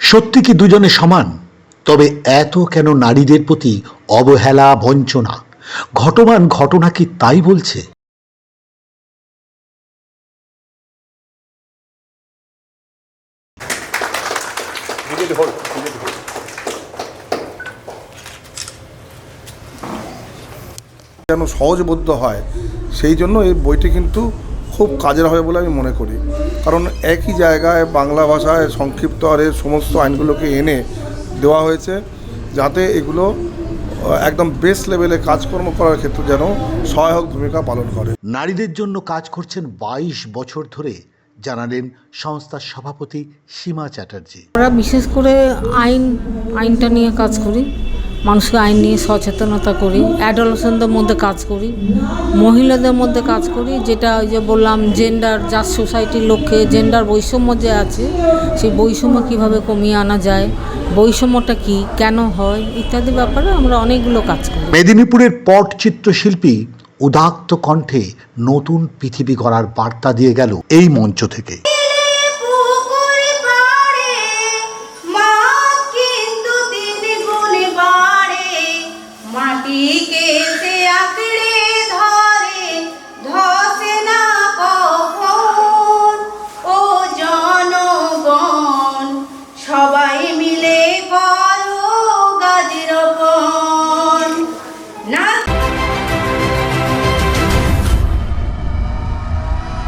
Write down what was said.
সত্যি কি দুজনে সমান? তবে এত কেন নারীদের প্রতি অবহেলা, বঞ্চনা? ঘটমান ঘটনা কি তাই বলছে? যেন সহজবোধ্য হয়, সেই জন্য এই বইটি কিন্তু খুব কাজের হবে বলে আমি মনে করি। কারণ একই জায়গায় বাংলা ভাষায় সংক্ষিপ্ত আরে সমস্ত আইনগুলোকে এনে দেওয়া হয়েছে যাতে এগুলো একদম বেস লেভেলে কাজকর্ম করার ক্ষেত্রে যেন সহায়ক ভূমিকা পালন করে। নারীদের জন্য কাজ করছেন বাইশ বছর ধরে জানালেন সংস্থার সভাপতি সীমা চ্যাটার্জি। আমরা বিশেষ করে আইন আইনটা নিয়ে কাজ করি। মানুষকে আইন নিয়ে সচেতনতা করি অ্যাডলসেন্টদের মধ্যে কাজ করি, মহিলাদের মধ্যে কাজ করি, যেটা ওই যে বললাম জেন্ডার জাস্ট সোসাইটির লক্ষ্যে জেন্ডার বৈষম্য যে আছে, সেই বৈষম্য কীভাবে কমিয়ে আনা যায়, বৈষম্যটা কি, কেন হয়, ইত্যাদি ব্যাপারে আমরা অনেকগুলো কাজ করি। মেদিনীপুরের পটচিত্র শিল্পী উদাত্ত কণ্ঠে নতুন পৃথিবী গড়ার বার্তা দিয়ে গেল এই মঞ্চ থেকে। স্মৃতিকে যে আঁকড়ে ধর।